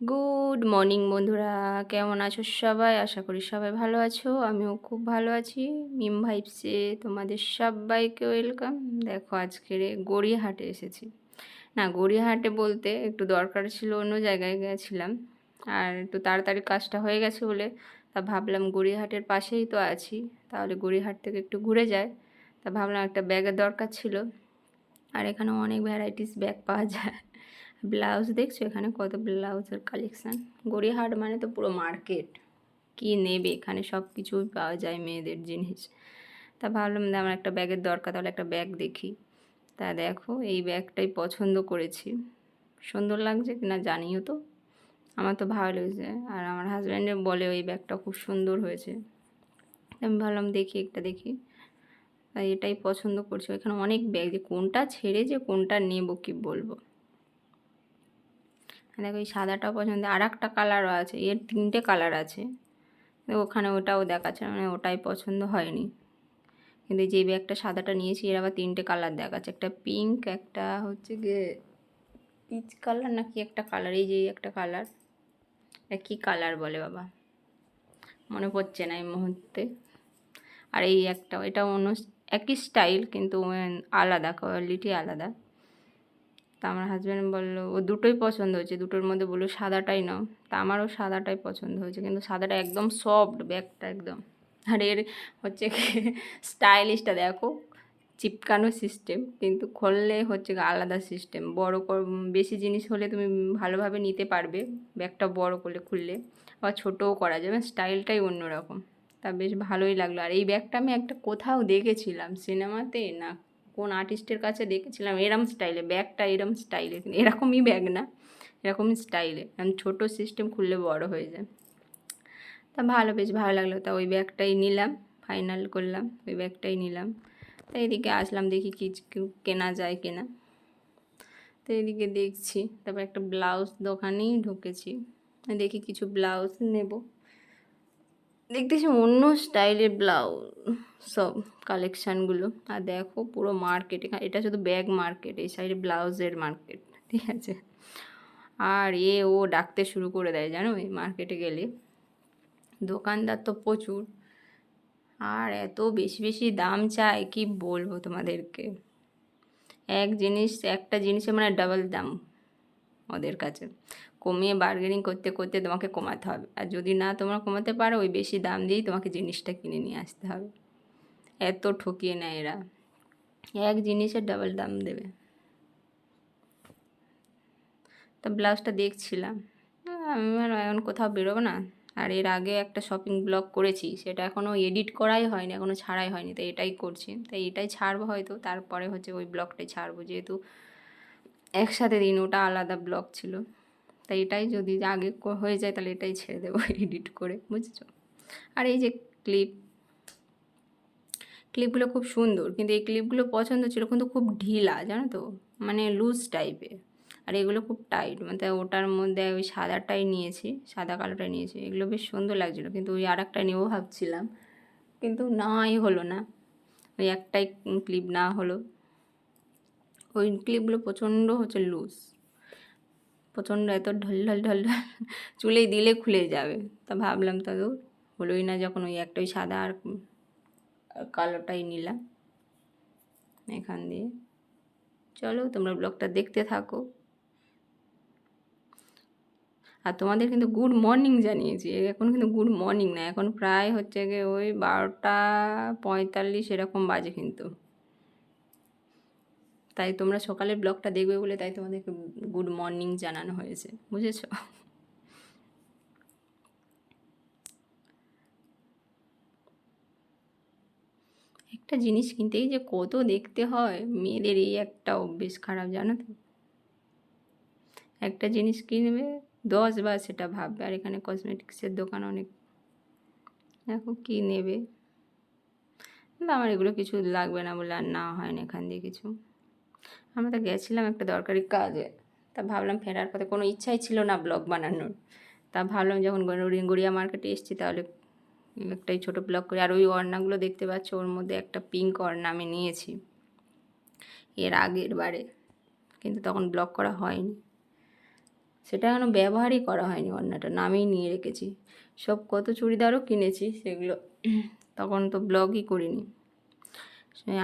Good morning বন্ধুরা। কেমন আছো সবাই? আশা করি সবাই ভালো আছো। আমিও খুব ভালো আছি। মিম ভাইবসে তোমাদের সবাইকে ওয়েলকাম দেখো, আজকের গড়িয়াহাটে এসেছি। না, গড়িয়াহাটে বলতে একটু দরকার ছিল, অন্য জায়গায় গেছিলাম। আর একটু তাড়াতাড়ি কাজটা হয়ে গেছে বলে তা ভাবলাম গড়িয়াহাটের পাশেই তো আছি। তাহলে গড়িয়াহাট থেকে একটু ঘুরে যায় তা ভাবলাম একটা ব্যাগের দরকার ছিল। আর এখানে অনেক ভ্যারাইটিস ব্যাগ পাওয়া যায়। ব্লাউজ দেখছ? এখানে কত ব্লাউজের কালেকশান গড়িয়াহাট মানে তো পুরো মার্কেট কি নেবে? এখানে সব কিছুই পাওয়া যায় মেয়েদের জিনিস। তা ভাবলাম আমার একটা ব্যাগের দরকার, তাহলে একটা ব্যাগ দেখি। তা দেখো, এই ব্যাগটাই পছন্দ করেছি। সুন্দর লাগছে কিনা জানিও তো। আমার তো ভালো লেগেছে। আর আমার হাজব্যান্ডে বলে ওই ব্যাগটা খুব সুন্দর হয়েছে। আমি ভাবলাম দেখি, একটা দেখি। তাই এটাই পছন্দ করছি। এখানে অনেক ব্যাগ যে কোনটা ছেড়ে যে কোনটা নেব কি বলব? দেখো এই সাদাটাও পছন্দ। আর একটা কালারও আছে, এর তিনটে কালার আছে। ওখানে ওটাও দেখাচ্ছে মানে ওটাই পছন্দ হয়নি। কিন্তু যে ব্যাগটা সাদাটা নিয়েছি, এর আবার তিনটে কালার দেখাচ্ছে। একটা পিঙ্ক, একটা হচ্ছে গিয়ে পিচ কালার না কি একটা কালার? এই যে একটা কালার। এটা কী কালার বলে বাবা? মনে পড়ছে না এই মুহূর্তে। আর এই একটা এটা অন্য একই স্টাইল, কিন্তু আলাদা, কোয়ালিটি আলাদা। তা আমার হাজব্যান্ড বলল, ও দুটোই পছন্দ হয়েছে, দুটোর মধ্যে বলল সাদাটাই নাও। তা আমারও সাদাটাই পছন্দ হয়েছে, কিন্তু সাদাটা একদম সফট ব্যাগটা একদম। আর এর হচ্ছে স্টাইলিশটা দেখো, চিপকানো সিস্টেম কিন্তু খুললে হচ্ছে আলাদা সিস্টেম বড় বেশি জিনিস হলে তুমি ভালোভাবে নিতে পারবে ব্যাগটা বড় করলে, খুললে। আবার ছোটোও করা যাবে স্টাইলটাই অন্যরকম। তা বেশ ভালোই লাগল। আর এই ব্যাগটা আমি একটা কোথাও দেখেছিলাম, সিনেমাতে না কোন আর্টিস্টের কাছে দেখেছিলাম, এরম স্টাইলে ব্যাগটা এরম স্টাইলে এরকমই ব্যাগ না, এরকমই স্টাইলে ছোটো সিস্টেম খুললে বড় হয়ে যায়। তা ভালো, বেশ ভালো লাগল। তা ওই ব্যাগটাই নিলাম ফাইনাল করলাম, ওই ব্যাগটাই নিলাম। তা এদিকে আসলাম, দেখি কি কেনা যায় কেনা। তো এদিকে দেখছি, তারপর একটা ব্লাউজ দোকানেই ঢুকেছি। দেখি কিছু ব্লাউজ নেব। দেখতেছি অন্য স্টাইলের ব্লাউজ, সব কালেকশানগুলো। আর দেখো পুরো মার্কেট এটা শুধু ব্যাগ মার্কেট, এই সাইডে ব্লাউজের মার্কেট, ঠিক আছে? আর এ ও ডাকতে শুরু করে দেয়, জানো? এই মার্কেটে গেলে। দোকানদার তো প্রচুর। আর এত বেশি বেশি দাম চায়, কি বলব তোমাদেরকে? এক জিনিস, একটা জিনিসে মানে ডাবল দাম ওদের কাছে। কমিয়ে বার্গেনিং করতে করতে তোমাকে কমাতে হবে। আর যদি না তোমরা কমাতে পারো, ওই বেশি দাম দিয়েই তোমাকে জিনিসটা কিনে নিয়ে আসতে হবে। এত ঠকিয়ে নেয় এরা। এক জিনিসের ডাবল দাম দেবে। তা ব্লাউজটা দেখছিলাম। আমি এখন কোথাও বেরোবো না। আর এর আগে একটা শপিং ব্লগ করেছি, সেটা এখনও এডিট করাই হয়নি এখনও ছাড়াই হয়নি, তাই এটাই করছি। তাই এটাই ছাড়বো হয়তো, তারপরে হচ্ছে ওই ব্লগটাই ছাড়বো, যেহেতু একসাথে দিন, ওটা আলাদা ব্লগ ছিল। তাই এটাই যদি আগে হয়ে যায় তাহলে এটাই ছেড়ে দেবো এডিট করে, বুঝেছ? আর এই যে ক্লিপ ক্লিপগুলো খুব সুন্দর, কিন্তু এই ক্লিপগুলো পছন্দ ছিল কিন্তু খুব ঢিলা, জানো তো? মানে লুজ টাইপের আর এগুলো খুব টাইট মানে ওটার মধ্যে ওই সাদাটাই নিয়েছি, সাদা কালোটাই নিয়েছি, এগুলো বেশ সুন্দর লাগছিল, কিন্তু ওই আর একটা নেব ভাবছিলাম, কিন্তু নাই হলো না, ওই একটাই ক্লিপ না হলো। ওই ক্লিপগুলো প্রচণ্ড হচ্ছে লুজ প্রচণ্ড এত ঢল ঢল ঢল ঢল চুলেই দিলে খুলে যাবে। তা ভাবলাম তো হলোই না যখন ওই একটা ওই সাদা আর কালোটাই নিলাম। এখান দিয়ে। চলো তোমরা ব্লগটা দেখতে থাকো। আর তোমাদের কিন্তু গুড মর্নিং জানিয়েছি, এখন কিন্তু গুড মর্নিং না, এখন প্রায় হচ্ছে গিয়ে ওই বারোটা পঁয়তাল্লিশ এরকম বাজে কিন্তু। তাই তোমরা সকালের ব্লগটা দেখবে বলে তাই তোমাদেরকে গুড মর্নিং জানানো হয়েছে, বুঝেছ? একটা জিনিস কিনতেই যে কত দেখতে হয়, মেয়েদের এই একটা অভ্যেস খারাপ, জানো তো? একটা জিনিস কিনবে, দশ বার সেটা ভাববে, আর এখানে কসমেটিক্সের দোকান অনেক। দেখো কী নেবে? আমার এগুলো কিছু লাগবে না বলে আর না হয় না এখান দিয়ে কিছু। আমরা তো গেছিলাম একটা দরকারি কাজে। তা ভাবলাম ফেরার পথে কোনো ইচ্ছাই ছিল না ব্লগ বানানোর। তা ভাবলাম যখন গড়িয়া মার্কেটে এসেছি তাহলে একটাই ছোটো ব্লগ করি। আর ওই অর্নাগুলো দেখতে পাচ্ছ, ওর মধ্যে একটা পিঙ্ক অর্না আমি নিয়েছি। এর আগের বারে। কিন্তু তখন ব্লগ করা হয়নি। সেটা এখনও ব্যবহারই করা হয়নি ওড়নাটা নামেই নিয়ে রেখেছি। সব কত চুড়িদারও কিনেছি সেগুলো। তখন তো ব্লগই করিনি।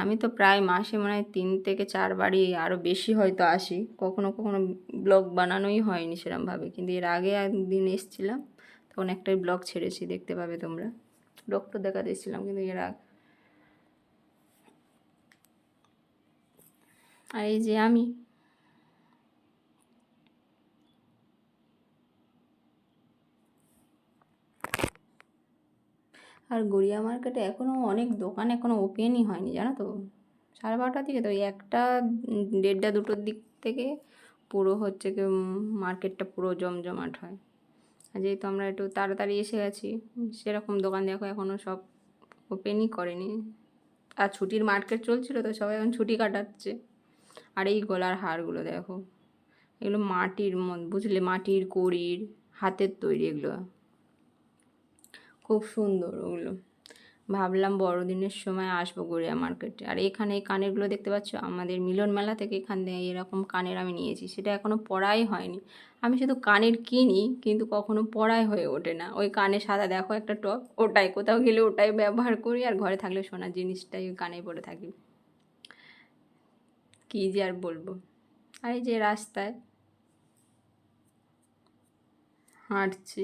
আমি তো প্রায় মাসে মনে হয় তিন থেকে চারবারই আরও বেশি হয়তো আসি। কখনো কখনো ব্লগ বানানোই হয়নি সেরমভাবে। কিন্তু এর আগে একদিন এসছিলাম, তখন একটাই ব্লগ ছেড়েছি, দেখতে পাবে তোমরা। ডক্টর দেখাতে এসেছিলাম কিন্তু এর আগে। আর এই যে আমি আর গড়িয়া মার্কেটে এখনও অনেক দোকান এখনও ওপেনই হয়নি, জানো তো? সাড়ে বারোটার দিকে তো একটা দেড়টা দুটোর দিক থেকে পুরো হচ্ছে কি মার্কেটটা পুরো জমজমাট হয়। আর যেহেতু আমরা একটু তাড়াতাড়ি এসে গেছি, সেরকম দোকান দেখো এখনও সব ওপেনই করেনি। আর ছুটির মার্কেট চলছিল তো সবাই এখন ছুটি কাটাচ্ছে। আর এই গলার হারগুলো দেখো, এগুলো মাটির বুঝলে মাটির কড়ির, হাতের তৈরি এগুলো। খুব সুন্দর ওগুলো। ভাবলাম বড়দিনের সময় আসব গড়িয়া মার্কেটে আর এখানে এই কানেরগুলো দেখতে পাচ্ছ? আমাদের মিলন মেলা থেকে এখান থেকে এরকম কানের আমি নিয়েছি। সেটা এখনও পড়াই হয়নি। আমি শুধু কানের কিনি, কিন্তু কখনো পড়াই হয়ে ওঠে না। ওই কানে সাদা দেখো একটা টপ, ওটাই। কোথাও গেলে ওটাই ব্যবহার করি, আর ঘরে থাকলে সোনার জিনিসটাই ওই কানে পরে থাকি। কী যে আর বলব? আর এই যে রাস্তায় হাঁটছি।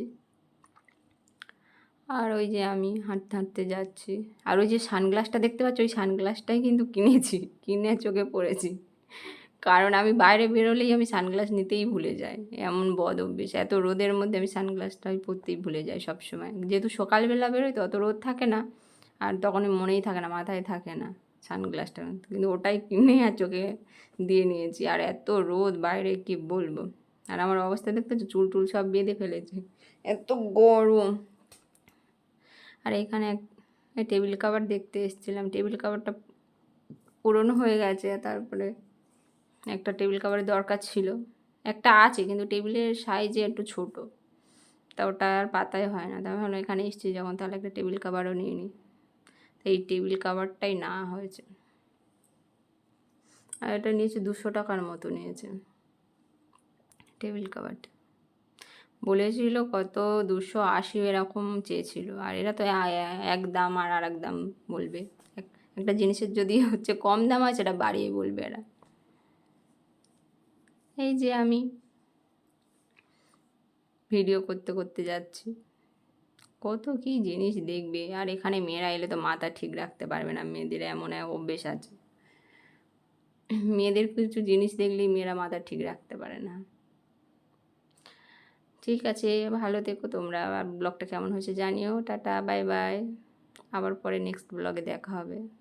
আর ওই যে আমি হাঁটতে হাঁটতে যাচ্ছি। আর ওই যে সানগ্লাসটা দেখতে পাচ্ছ? ওই সানগ্লাসটাই কিন্তু কিনেছি। কিনে চোখে পড়েছি। কারণ আমি বাইরে বেরোলেই আমি সানগ্লাস নিতেই ভুলে যাই। এমন বদ অভ্যেস। এত রোদের মধ্যে আমি সানগ্লাসটা আমি পরতেই ভুলে যাই সব সময় যেহেতু সকালবেলা বেরোই তো অত রোদ থাকে না। আর তখন মনেই থাকে না, মাথায় থাকে না সানগ্লাসটা। কিন্তু ওটাই কিনে আর চোখে দিয়ে নিয়েছি। আর এত রোদ, বাইরে কি বলব? আর আমার অবস্থা দেখতে চুল টুল সব বেঁধে ফেলেছি। এত গরম। আর এখানে টেবিল কাভার দেখতে এসেছিলাম। টেবিল কাভারটা পুরনো হয়ে গেছে, তারপরে একটা টেবিল কাভারের দরকার ছিল। একটা আছে, কিন্তু টেবিলের সাইজে একটু ছোট, তা ওটা আর পাতায় হয় না। তাই ভাবলাম এখানে এসেছি যখন, তাহলে একটা টেবিল কাভারও নিয়ে নিই তো এই টেবিল কাভারটাই না হয়েছে। আর এটা নিয়েছে দুশো টাকার মতো নিয়েছে টেবিল কাভারটা। বলেছিল কত দুশো আশি এরকম চেয়েছিল। আর এরা তো এক দাম আর আর এক দাম বলবে। এক- একটা জিনিসের যদি হচ্ছে কম দাম আছে সেটা বাড়িয়ে বলবে এরা। এই যে আমি ভিডিও করতে করতে যাচ্ছি। কত কি জিনিস দেখবে। আর এখানে মেয়েরা এলে তো মাথা ঠিক রাখতে পারবে না। মেয়েদের এমন এক অভ্যেস আছে। মেয়েদের কিছু জিনিস দেখলেই মেয়েরা মাথা ঠিক রাখতে পারে না। ঠিক আছে, ভালো থেকো তোমরা। আর ব্লগটা কেমন হয়েছে জানিও। Tata, bye bye. আবার পরে নেক্সট ব্লগে দেখা হবে।